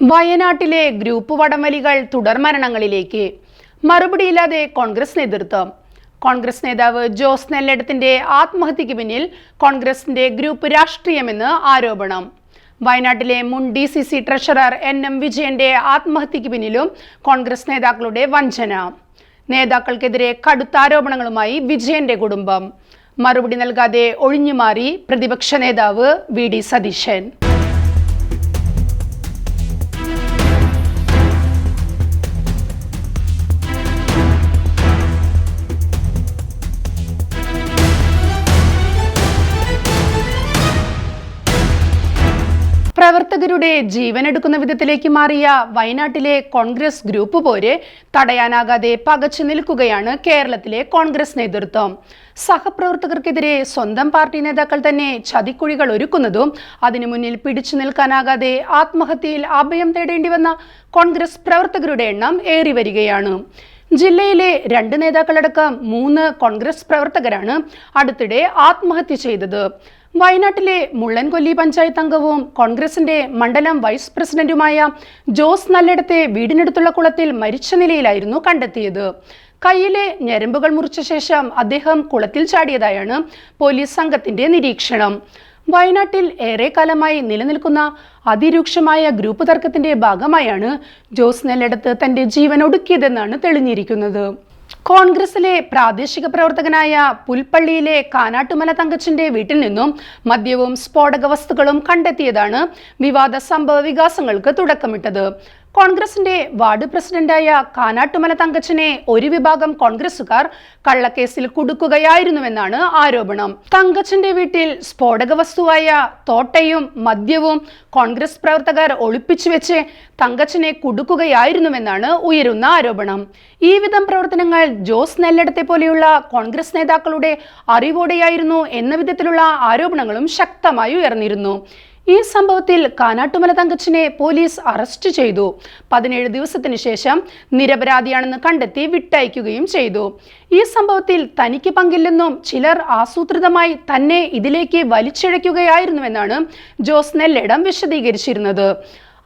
വയനാട്ടിലെ ഗ്രൂപ്പ് വടംവലികൾ തുടർമരണങ്ങളിലേക്ക് മറുപടിയില്ലാതെ കോൺഗ്രസ് നേതൃത്വം. കോൺഗ്രസ് നേതാവ് ജോസ് നെല്ലടത്തിന്റെ ആത്മഹത്യക്ക് പിന്നിൽ കോൺഗ്രസിന്റെ ഗ്രൂപ്പ് രാഷ്ട്രീയമെന്ന് ആരോപണം. വയനാട്ടിലെ മുൻ D C C treasurer N M വിജയന്റെ ആത്മഹത്യക്ക് പിന്നിലും കോൺഗ്രസ് നേതാക്കളുടെ വഞ്ചന. നേതാക്കൾക്കെതിരെ കടുത്ത ആരോപണങ്ങളുമായി വിജയന്റെ കുടുംബം. മറുപടി നൽകാതെ ഒഴിഞ്ഞുമാറി പ്രതിപക്ഷ നേതാവ് വി ഡി സതീശൻ. പ്രവർത്തകരുടെ ജീവനെടുക്കുന്ന വിധത്തിലേക്ക് മാറിയ വയനാട്ടിലെ കോൺഗ്രസ് ഗ്രൂപ്പ് പോരെ തടയാനാകാതെ പകച്ചു നിൽക്കുകയാണ് കേരളത്തിലെ കോൺഗ്രസ് നേതൃത്വം. സഹപ്രവർത്തകർക്കെതിരെ സ്വന്തം പാർട്ടി നേതാക്കൾ തന്നെ ചതിക്കുഴികൾ ഒരുക്കുന്നതും അതിനു മുന്നിൽ പിടിച്ചു നിൽക്കാനാകാതെ ആത്മഹത്യയിൽ അഭയം തേടേണ്ടി വന്ന കോൺഗ്രസ് പ്രവർത്തകരുടെ എണ്ണം ഏറി വരികയാണ്. ജില്ലയിലെ രണ്ട് നേതാക്കളടക്കം മൂന്ന് കോൺഗ്രസ് പ്രവർത്തകരാണ് അടുത്തിടെ ആത്മഹത്യ ചെയ്തത്. വയനാട്ടിലെ മുള്ളൻകൊല്ലി പഞ്ചായത്ത് അംഗവും കോൺഗ്രസിന്റെ മണ്ഡലം വൈസ് പ്രസിഡന്റുമായ ജോസ് നല്ലിടത്തെ വീടിനടുത്തുള്ള കുളത്തിൽ മരിച്ച നിലയിലായിരുന്നു കണ്ടെത്തിയത്. കയ്യിലെ ഞരമ്പുകൾ മുറിച്ച ശേഷം അദ്ദേഹം കുളത്തിൽ ചാടിയതായാണ് പോലീസ് സംഘത്തിന്റെ നിരീക്ഷണം. വയനാട്ടിൽ ഏറെക്കാലമായി നിലനിൽക്കുന്ന അതിരൂക്ഷമായ ഗ്രൂപ്പ് തർക്കത്തിന്റെ ഭാഗമായാണ് ജോസ് നെല്ലടത്ത് തന്റെ ജീവൻ ഒടുക്കിയതെന്നാണ് തെളിഞ്ഞിരിക്കുന്നത്. കോൺഗ്രസിലെ പ്രാദേശിക പ്രവർത്തകനായ പുൽപ്പള്ളിയിലെ കാനാട്ടുമല തങ്കച്ചന്റെ വീട്ടിൽ നിന്നും മദ്യവും സ്ഫോടക വസ്തുക്കളും കണ്ടെത്തിയതാണ് വിവാദ സംഭവ വികാസങ്ങൾക്ക് തുടക്കമിട്ടത്. കോൺഗ്രസിന്റെ വാർഡ് പ്രസിഡന്റായ കാനാട്ടുമല തങ്കച്ചനെ ഒരു വിഭാഗം കോൺഗ്രസുകാർ കള്ളക്കേസിൽ കുടുക്കുകയായിരുന്നുവെന്നാണ് ആരോപണം. തങ്കച്ചന്റെ വീട്ടിൽ സ്ഫോടക വസ്തുവായ തോട്ടയും മദ്യവും കോൺഗ്രസ് പ്രവർത്തകർ ഒളിപ്പിച്ചു വെച്ച് തങ്കച്ചനെ കുടുക്കുകയായിരുന്നുവെന്നാണ് ഉയരുന്ന ആരോപണം. ഈ വിധം പ്രവർത്തനങ്ങൾ ജോസ് നെല്ലടത്തെ പോലെയുള്ള കോൺഗ്രസ് നേതാക്കളുടെ അറിവോടെയായിരുന്നു എന്ന വിധത്തിലുള്ള ആരോപണങ്ങളും ശക്തമായി ഉയർന്നിരുന്നു. ഈ സംഭവത്തിൽ കാനാട്ടുമല തങ്കച്ചനെ പോലീസ് അറസ്റ്റ് ചെയ്തു. പതിനേഴ് ദിവസത്തിന് ശേഷം നിരപരാധിയാണെന്ന് കണ്ടെത്തി വിട്ടയക്കുകയും ചെയ്തു. ഈ സംഭവത്തിൽ തനിക്ക് പങ്കില്ലെന്നും ചിലർ ആസൂത്രിതമായി തന്നെ ഇതിലേക്ക് വലിച്ചിഴയ്ക്കുകയായിരുന്നുവെന്നാണ് ജോസ് നെല്ലിടം വിശദീകരിച്ചിരുന്നത്.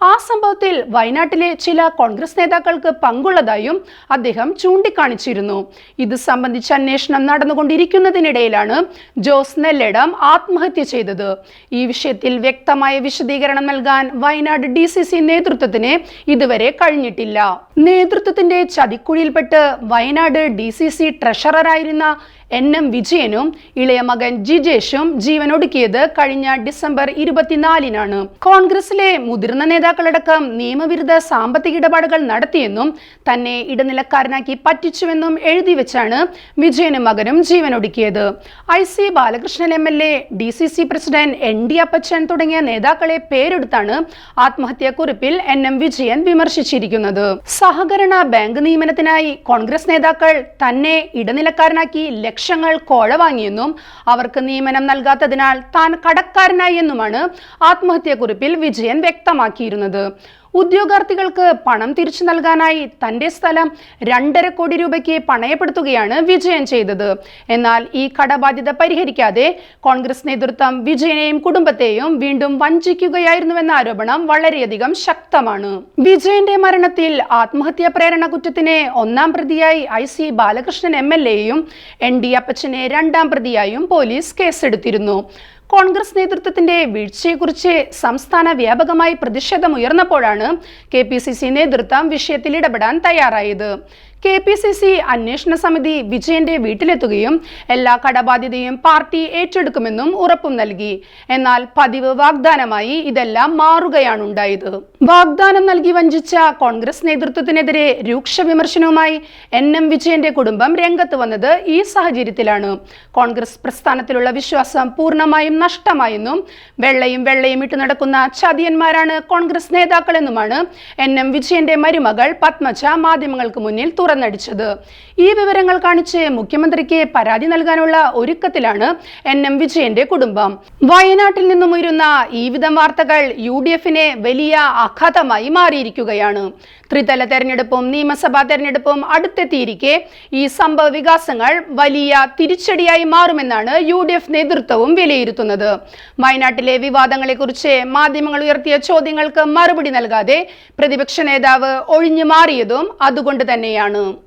ആ സംഭവത്തിൽ വയനാട്ടിലെ ചില കോൺഗ്രസ് നേതാക്കൾക്ക് പങ്കുള്ളതായും അദ്ദേഹം ചൂണ്ടിക്കാണിച്ചിരുന്നു. ഇത് സംബന്ധിച്ച് അന്വേഷണം നടന്നുകൊണ്ടിരിക്കുന്നതിനിടയിലാണ് ജോസ് നെല്ലടം ആത്മഹത്യ ചെയ്തത്. ഈ വിഷയത്തിൽ വ്യക്തമായ വിശദീകരണം നൽകാൻ വയനാട് ഡി സി സി നേതൃത്വത്തിന് ഇതുവരെ കഴിഞ്ഞിട്ടില്ല. നേതൃത്വത്തിന്റെ ചതിക്കുഴിയിൽപ്പെട്ട് വയനാട് ഡി സി സി ട്രഷററായിരുന്ന എൻ എം വിജയനും ഇളയ മകൻ ജിജേഷും ജീവനൊടുക്കിയത് കഴിഞ്ഞ ഡിസംബർ ഇരുപത്തിനാലിനാണ്. കോൺഗ്രസിലെ മുതിർന്ന നേതാക്കളടക്കം നിയമവിരുദ്ധ സാമ്പത്തിക ഇടപാടുകൾ നടത്തിയെന്നും തന്നെ ഇടനിലക്കാരനാക്കി പറ്റിച്ചുവെന്നും എഴുതി വെച്ചാണ് വിജയനും മകനും ജീവനൊടുക്കിയത്. I C Balakrishnan M L A D C C president N D Appachan തുടങ്ങിയ നേതാക്കളെ പേരെടുത്താണ് ആത്മഹത്യാക്കുറിപ്പിൽ എൻ എം വിജയൻ വിമർശിച്ചിരിക്കുന്നത്. സഹകരണ ബാങ്ക് നിയമനത്തിനായി കോൺഗ്രസ് നേതാക്കൾ തന്നെ ഇടനിലക്കാരനാക്കി ലക്ഷങ്ങൾ കോഴ വാങ്ങിയെന്നും അവർക്ക് നിയമനം നൽകാത്തതിനാൽ താൻ കടക്കാരനായി എന്നുമാണ് ആത്മഹത്യാക്കുറിപ്പിൽ വിജയൻ വ്യക്തമാക്കിയിരുന്നത്. ഉദ്യോഗാർത്ഥികൾക്ക് പണം തിരിച്ചു നൽകാനായി തന്റെ സ്ഥലം രണ്ടര കോടി രൂപയ്ക്ക് പണയപ്പെടുത്തുകയാണ് വിജയൻ ചെയ്തത്. എന്നാൽ ഈ കടബാധ്യത പരിഹരിക്കാതെ കോൺഗ്രസ് നേതൃത്വം വിജയനെയും കുടുംബത്തെയും വീണ്ടും വഞ്ചിക്കുകയായിരുന്നുവെന്ന ആരോപണം വളരെയധികം ശക്തമാണ്. വിജയന്റെ മരണത്തിൽ ആത്മഹത്യാ പ്രേരണ കുറ്റത്തിന് ഒന്നാം പ്രതിയായി I C Balakrishnan M L എയും എൻ ഡി അപ്പച്ചനെ രണ്ടാം പ്രതിയായും പോലീസ് കേസെടുത്തിരുന്നു. കോൺഗ്രസ് നേതൃത്വത്തിന്റെ വീഴ്ചയെക്കുറിച്ച് സംസ്ഥാന വ്യാപകമായി പ്രതിഷേധമുയർന്നപ്പോഴാണ് കെ പി സി സി നേതൃത്വം വിഷയത്തിൽ ഇടപെടാൻ തയ്യാറായത്. കെ പി സി സി അന്വേഷണ സമിതി വിജയന്റെ വീട്ടിലെത്തുകയും എല്ലാ കടബാധ്യതയും പാർട്ടി ഏറ്റെടുക്കുമെന്നും ഉറപ്പും നൽകി. എന്നാൽ പതിവ് വാഗ്ദാനമായി ഇതെല്ലാം മാറുകയാണുണ്ടായത് വാഗ്ദാനം നൽകി വഞ്ചിച്ച കോൺഗ്രസ് നേതൃത്വത്തിനെതിരെ രൂക്ഷ വിമർശനവുമായി എൻ എം വിജയന്റെ കുടുംബം രംഗത്ത് വന്നത് ഈ സാഹചര്യത്തിലാണ്. കോൺഗ്രസ് പ്രസ്ഥാനത്തിലുള്ള വിശ്വാസം പൂർണമായും നഷ്ടമായെന്നും വെള്ളയും വെള്ളയും ഇട്ട് നടക്കുന്ന ചതിയന്മാരാണ് കോൺഗ്രസ് നേതാക്കളെന്നുമാണ് എൻ എം വിജയന്റെ മരുമകൾ പത്മജ മാധ്യമങ്ങൾക്ക് മുന്നിൽ തുറന്നു തുറന്നടിച്ചത് ഈ വിവരങ്ങൾ കാണിച്ച് മുഖ്യമന്ത്രിക്ക് പരാതി നൽകാനുള്ള ഒരുക്കത്തിലാണ് എൻ എം വിജയന്റെ കുടുംബം. വയനാട്ടിൽ നിന്നും ഉയരുന്ന ഈ വിധം വാർത്തകൾ യു ഡി എഫിനെ വലിയ ആഘാതമായി മാറിയിരിക്കുകയാണ്. ത്രിതല തെരഞ്ഞെടുപ്പും നിയമസഭാ തെരഞ്ഞെടുപ്പും അടുത്തെത്തിയിരിക്കെ ഈ സംഭവ വികാസങ്ങൾ വലിയ തിരിച്ചടിയായി മാറുമെന്നാണ് യു ഡി എഫ് നേതൃത്വവും വിലയിരുത്തുന്നത്. വയനാട്ടിലെ വിവാദങ്ങളെക്കുറിച്ച് മാധ്യമങ്ങൾ ഉയർത്തിയ ചോദ്യങ്ങൾക്ക് മറുപടി നൽകാതെ പ്രതിപക്ഷ നേതാവ് ഒഴിഞ്ഞു മാറിയതും അതുകൊണ്ട് തന്നെയാണ്. Então,